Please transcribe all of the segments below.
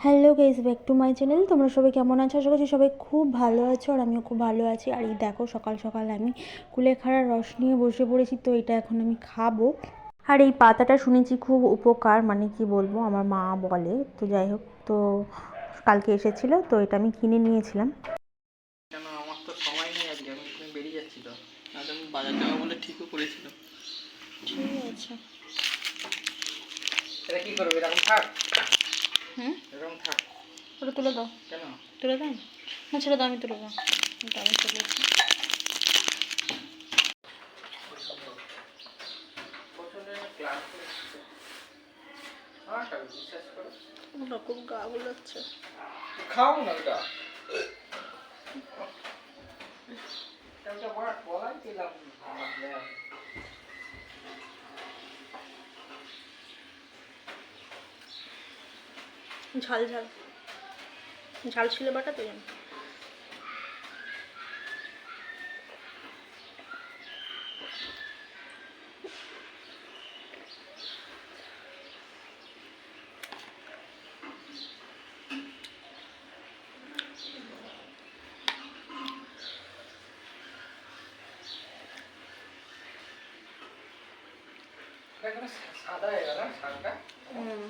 Hello guys back to my channel তোমরা সবাই কেমন আছো? আশা করছি সবাই খুব ভালো আছো আর আমিও খুব ভালো আছি। আর এই দেখো সকাল সকাল আমি কুলেখাড়ার রস নিয়ে বসে পড়েছি তো এটা এখন আমি খাব। আর এই পাতাটা শুনেছি খুব উপকার মানে কি বলব আমার মা বলে। তো যাই হোক তো কালকে এসেছিল তো এটা আমি কিনে নিয়েছিলাম। কেন আমার তো সময় নেই আজকে আমি বেরিয়ে যাচ্ছি তো। আমি বাজার যাব বলে ঠিকও করেছিলাম ঠিক আছে। এটা কি করবে এরকম থাক হুম? ওটা তুলে দাও। কেন? তুলে দাও না ছেড়ে দাও আমি তুলে দাও আমি হ্যাঁ খাবি গা গুলাচ্ছে। খাও না ওটা। দিলাম ঝাল ঝাল। ঝাল ছিল বাটা তো জানি। সাদা হয়ে গেল শাকটা হুম।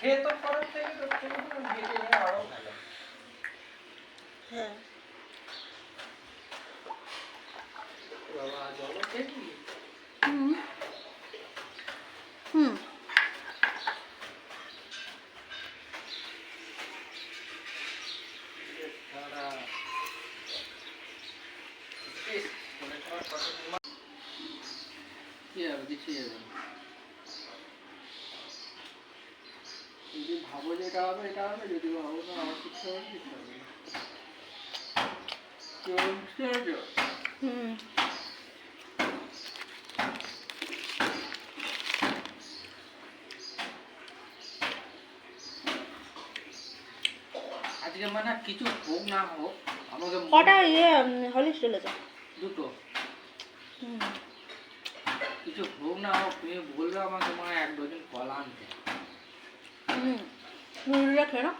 খেয়ে তো করার থেকে তো তুমি ভেজে নিয়ে আরও ভালো হ্যাঁ বাবা জলও খেয়েছি হুম হুম তারা ইস, মনে হয় কতদিন মা- কি হবে কিছুই হবে না। যদি ভাবো যে এটা হবে এটা হবে যদি ভাবো না আমার কিছু হবে কিছু হবে না বুঝতে পারছ? হুম আজকে মানে কিছু হোক না হোক আমাকে কটা ইয়ে হলিস চলেছে দুটো। হুম। কিছু হোক না হোক তুমি বলবে আমাকে মানে এক ডজন কলা আনতে। হুম। রুটিটা খেয়ে নাও।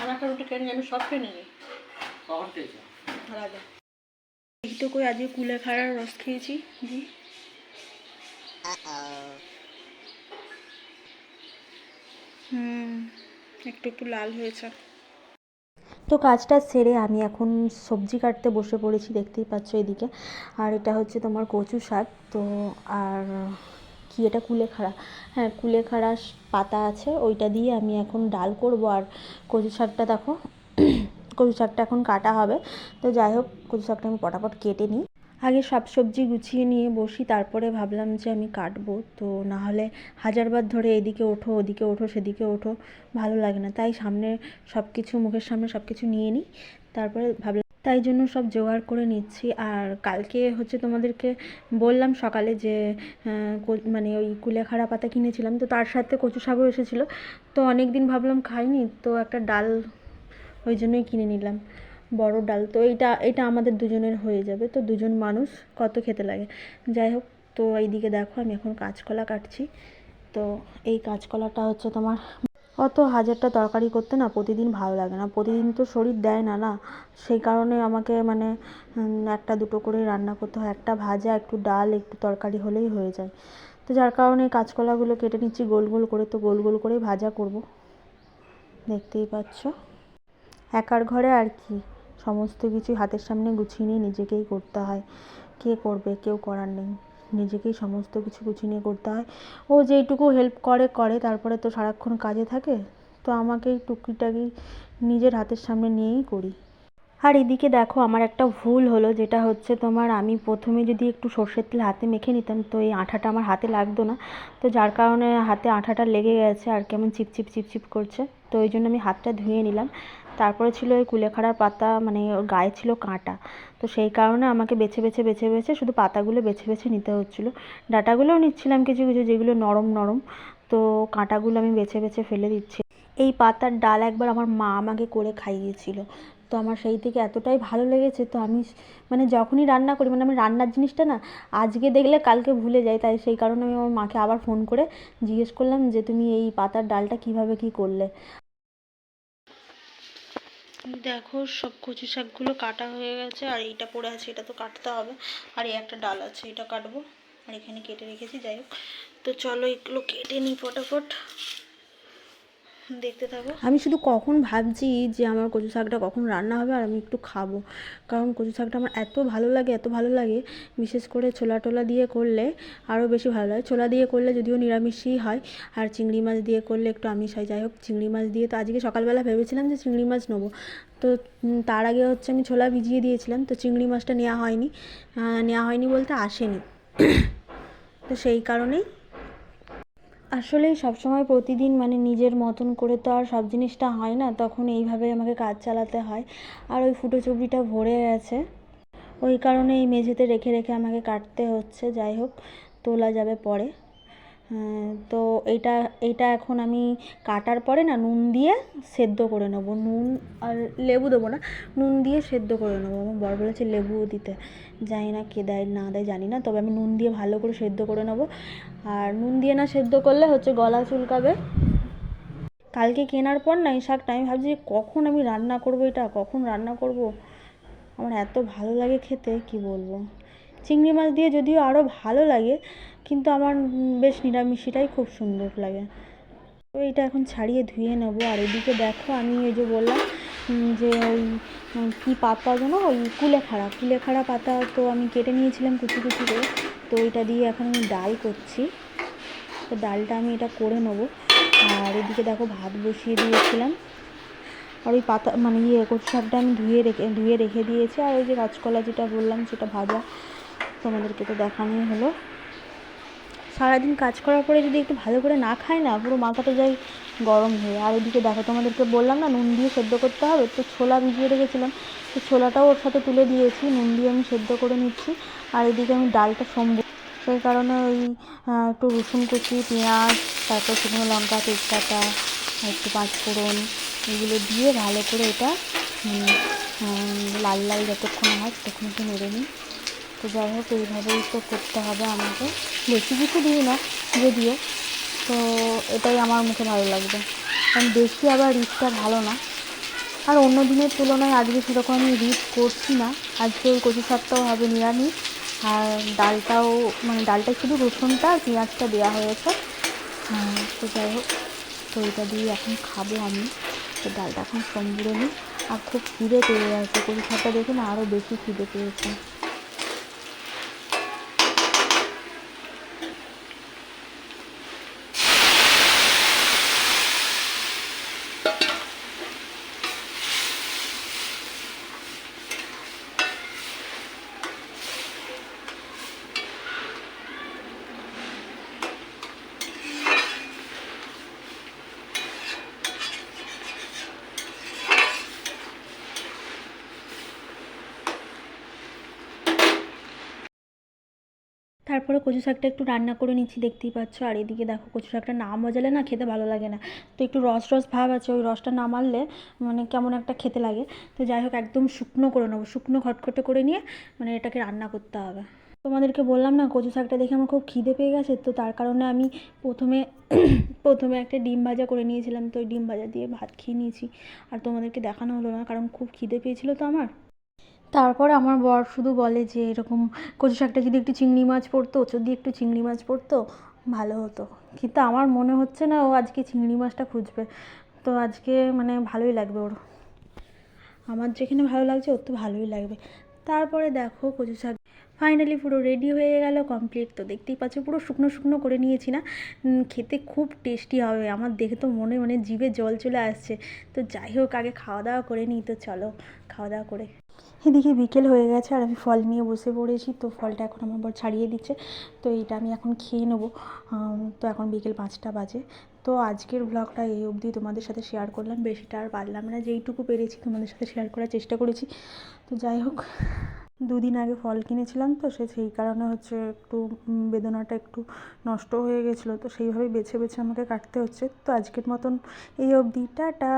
আমি একটা রুটি খেয়ে নিই আমি সব খেয়ে নিই কখন খেয়েছো? এইটুকুই আজকে কুলেখাড়ার রস খেয়েছি। জি। হুম একটু একটু লাল হয়েছে। তো কাজটা সেরে আমি এখন সবজি কাটতে বসে পড়েছি দেখতেই পাচ্ছ এদিকে। আর এটা হচ্ছে তোমার কচু শাক তো আর কি এটা কুলেখাড়া। হ্যাঁ কুলেখাড়া পাতা আছে, ওইটা দিয়ে আমি এখন ডাল করব। আর কচু শাকটা দেখো কচু শাকটা এখন কাটা হবে। তো যাই হোক কচু শাকটা আমি পটাপট কেটে নিই। আগে সব সবজি গুছিয়ে নিয়ে বসি, তারপরে ভাবলাম যে আমি কাটবো। তো না হলে হাজারবার ধরে এদিকে ওঠো, ওদিকে ওঠো, সেদিকে ওঠো, ভালো লাগে না। তাই সামনে সব কিছু মুখের সামনে সব কিছু নিয়ে নিই। তারপরে ভাবলাম তাই জন্য সব জোগাড় করে নিচ্ছি। আর কালকে হচ্ছে তোমাদেরকে বললাম সকালে যে মানে ওই কুলেখাড়া পাতা কিনেছিলাম, তো তার সাথে কচু শাকও এসেছিল। তো অনেক দিন ভাবলাম খাইনি, তো একটা ডাল ওই জন্যই কিনে নিলাম, বড় ডাল। তো এইটা এটা আমাদের দুজনের হয়ে যাবে, তো দুজন মানুষ, কত খেতে লাগে। যাই হোক, তো এইদিকে দেখো আমি এখন কাঁচকলা কাটছি। তো এই কাঁচকলাটা হচ্ছে তোমার অত হাজারটা তরকারি করতে না প্রতিদিন ভালো লাগে না। প্রতিদিন তো শরীর দেয় না না। সেই কারণে আমাকে মানে একটা দুটো করে রান্না করতে হয়। একটা ভাজা, একটু ডাল, একটু তরকারি হলেই হয়ে যায়। তো যার কারণে কাঁচকলাগুলো কেটে নিচ্ছি, গোল গোল করে। তো গোল গোল করেই ভাজা করব। দেখতেই পাচ্ছ? একার ঘরে আর কি? সমস্ত কিছু হাতের সামনে গুছিয়ে নিয়ে নিজেকেই করতে হয়। কে করবে? কেউ করার নেই। নিজেকেই সমস্ত কিছু গুছিয়ে করতে হয়। ও যেইটুকু হেল্প করে করে, তারপরে তো সারাক্ষণ কাজে থাকে, তো আমাকেই টুকিটাকি নিজের হাতের সামনে নিয়েই করি। আর এদিকে দেখো, আমার একটা ভুল হলো, যেটা হচ্ছে তোমার আমি প্রথমে যদি একটু সর্ষের তেল হাতে মেখে নিতাম, তো এই আঠাটা আমার হাতে লাগতো না। তো যার কারণে হাতে আঠাটা লেগে গেছে আর কেমন চিপচিপ চিপচিপ করছে, তো ওই জন্য আমি হাতটা ধুয়ে নিলাম। তারপরে ছিল ওই কুলেখাড়ার পাতা মানে ওর গায়ে ছিল কাঁটা। তো সেই কারণে আমাকে বেছে বেছে বেছে বেছে শুধু পাতাগুলো বেছে বেছে নিতে হচ্ছিল। ডাঁটাগুলোও নিচ্ছিলাম কিছু কিছু যেগুলো নরম নরম। তো কাঁটাগুলো আমি বেছে বেছে ফেলে দিচ্ছি। এই পাতার ডাল একবার আমার মা আমাকে করে খাইয়েছিল। তো আমার সেই থেকে এতটাই ভালো লেগেছে, তো আমি মানে যখনই রান্না করি মানে আমি রান্নার জিনিসটা না আজকে দেখলে কালকে ভুলে যাই, তাই সেই কারণে আমি আমার মাকে আবার ফোন করে জিজ্ঞেস করলাম যে, তুমি এই পাতার ডালটা কীভাবে কি করলে? দেখো সব কচু শাকগুলো কাটা হয়ে গেছে, আর এইটা পড়ে আছে, এটা তো কাটতে হবে। আর এই একটা ডাল আছে, এটা কাটবো। আর এখানে কেটে রেখেছি, যাই হোক। তো চলো এগুলো কেটে নিই ফটাফট। দেখতে থাকো। আমি শুধু কখন ভাবছি যে আমার কচু শাকটা কখন রান্না হবে আর আমি একটু খাব। কারণ কচু শাকটা আমার এত ভালো লাগে, এত ভালো লাগে, বিশেষ করে ছোলা টোলা দিয়ে করলে আরও বেশি ভালো লাগে। ছোলা দিয়ে করলে যদিও নিরামিষই হয়, আর চিংড়ি মাছ দিয়ে করলে একটু আমিষ হয়। যাই হোক, চিংড়ি মাছ দিয়ে তো আজকে সকালবেলা ভেবেছিলাম যে চিংড়ি মাছ নেব। তো তার আগে হচ্ছে আমি ছোলা ভিজিয়ে দিয়েছিলাম, তো চিংড়ি মাছটা নেওয়া হয়নি। নেওয়া হয়নি বলতে আসেনি। তো সেই কারণেই আসলেই সবসময় প্রতিদিন মানে নিজের মতন করে তো আর সব জিনিসটা হয় না, তখন এইভাবে আমাকে কাজ চালাতে হয়। আর ওই ফুটো চুবড়িটা ভরে গেছে। ওই কারণে এই মেঝেতে রেখে রেখে আমাকে কাটতে হচ্ছে, যাই হোক, তোলা যাবে পরে। তো এইটা এইটা এখন আমি কাটার পরে না নুন দিয়ে সেদ্ধ করে নেব। নুন আর লেবু দেবো না, নুন দিয়ে সেদ্ধ করে নেব। আমার বর বলেছে লেবুও দিতে। জানি না কে দেয়, না দেয়, জানি না। তবে আমি নুন দিয়ে ভালো করে সেদ্ধ করে নেব। আর নুন দিয়ে না সেদ্ধ করলে হচ্ছে গলা চুলকাবে। কালকে কেনার পর না এই শাকটা আমি ভাবছি কখন আমি রান্না করব এটা, কখন রান্না করব? আমার এত ভালো লাগে খেতে, কি বলব? চিংড়ি মাছ দিয়ে যদিও আরও ভালো লাগে, কিন্তু আমার বেশ নিরামিষিটাই খুব সুন্দর লাগে। তো এটা এখন ছাড়িয়ে ধুয়ে নেব। আর এদিকে দেখো, আমি এই যে বললাম যে ওই কী পাতা যেন ওই কুলেখাড়া। কুলেখাড়া পাতা তো আমি কেটে নিয়েছিলাম কুচি কুচি করে। তো ওইটা দিয়ে এখন আমি ডাল করছি। তো ডালটা আমি এটা করে নেব। আর এদিকে দেখো, ভাত বসিয়ে দিয়েছিলাম। আর ওই পাতা মানে ইয়ে কচু শাকটা আমি ধুয়ে রেখে ধুয়ে রেখে দিয়েছি। আর ওই যে কাঁচকলা যেটা বললাম, সেটা ভাজা। তোমাদেরকে তো দেখানোই হলো। সারাদিন কাজ করার পরে যদি একটু ভালো করে না খায় না, পুরো মাথাটা যায় গরম হয়ে। আর এদিকে দেখো, তোমাদেরকে বললাম না, নুন দিয়ে সেদ্ধ করতে হবে। তো ছোলা ভিজিয়ে রেখেছিলাম। তো ছোলাটাও ওর সাথে তুলে দিয়েছি, নুন দিয়ে আমি সেদ্ধ করে নিচ্ছি। আর এদিকে আমি ডালটা সম্ভ সেই কারণে ওই একটু রসুন কুচি, পেঁয়াজ, তারপর শুকনো লঙ্কা, তেজপাতা একটু পাঁচফোড়ন এগুলো দিয়ে ভালো করে এটা লাল লাল যতক্ষণ হয় ততক্ষণ একটু নেড়ে নিই। তো যাই হোক এইভাবেই তো করতে হবে আমাকে। বেশি কিছু দিই না যদিও। তো এটাই আমার মুখে ভালো লাগবে। কারণ বেশি আবার রিচটা ভালো না। আর অন্য দিনের তুলনায় আজকে সেরকম আমি রিচ করছি না। আজকে ওই কচু শাকটাও হবে নিরামিষ। আর ডালটাও মানে ডালটা শুধু রসুনটা আর পেঁয়াজটা দেওয়া হয়েছে। হ্যাঁ, তো যাই হোক তো এটা দিয়ে এখন খাব আমি। তো ডালটা এখন সম্বুড়ে নিই। আর খুব খিদে পেয়ে গেছে। কচু শাকটা দেখে না আরও বেশি খিদে পেয়েছে। তারপরে কচু শাকটা একটু রান্না করে নিচ্ছি, দেখতেই পাচ্ছ। আর এদিকে দেখো, কচু শাকটা না মজালে না খেতে ভালো লাগে না। তো একটু রস রস ভাব আছে, ওই রসটা না মারলে মানে কেমন একটা খেতে লাগে। তো যাই হোক, একদম শুকনো করে নেব, শুকনো খটখটে করে নিয়ে মানে এটাকে রান্না করতে হবে। তোমাদেরকে বললাম না, কচু শাকটা দেখে আমার খুব খিদে পেয়ে গেছে, তো তার কারণে আমি প্রথমে প্রথমে একটা ডিম ভাজা করে নিয়েছিলাম, তো ওই ডিম ভাজা দিয়ে ভাত খেয়ে নিয়েছি। আর তোমাদেরকে দেখানো হলো না, কারণ খুব খিদে পেয়েছিল তো আমার। তারপরে আমার বর শুধু বলে যে, এরকম কচু শাকটা যদি একটু চিংড়ি মাছ পড়তো, যদি একটু চিংড়ি মাছ পড়তো, ভালো হতো। কিন্তু আমার মনে হচ্ছে না ও আজকে চিংড়ি মাছটা খুঁজবে। তো আজকে মানে ভালোই লাগবে ওর। আমার যেখানে ভালো লাগছে, ওর তো ভালোই লাগবে। তারপরে দেখো কচু শাক ফাইনালি পুরো রেডি হয়ে গেল কমপ্লিট তো দেখতেই পাচ্ছ, পুরো শুকনো শুকনো করে নিয়েছি না। খেতে খুব টেস্টি হবে। আমার দেখে তো মনে মনে জিভে জল চলে আসছে। তো যাই হোক, আগে খাওয়া দাওয়া করে নিই। তো চলো, খাওয়া দাওয়া করে। এদিকে বিকেল হয়ে গেছে আর আমি ফল নিয়ে বসে পড়েছি। তো ফলটা এখন আমার ছাড়িয়ে দিচ্ছে। তো এইটা আমি এখন খেয়ে নেব। তো এখন বিকেল পাঁচটা বাজে। তো আজকের ব্লগটা এই অবধি তোমাদের সাথে শেয়ার করলাম। বেশিটা আর পারলাম না। যেইটুকু পেরেছি তোমাদের সাথে শেয়ার করার চেষ্টা করেছি। তো যাই হোক দুদিন আগে ফল কিনেছিলাম তো, সে সেই কারণে হচ্ছে একটু বেদনাটা একটু নষ্ট হয়ে গেছিল। তো সেইভাবেই বেছে বেছে আমাকে কাটতে হচ্ছে। তো আজকের মতন এই অবধি, টাটা!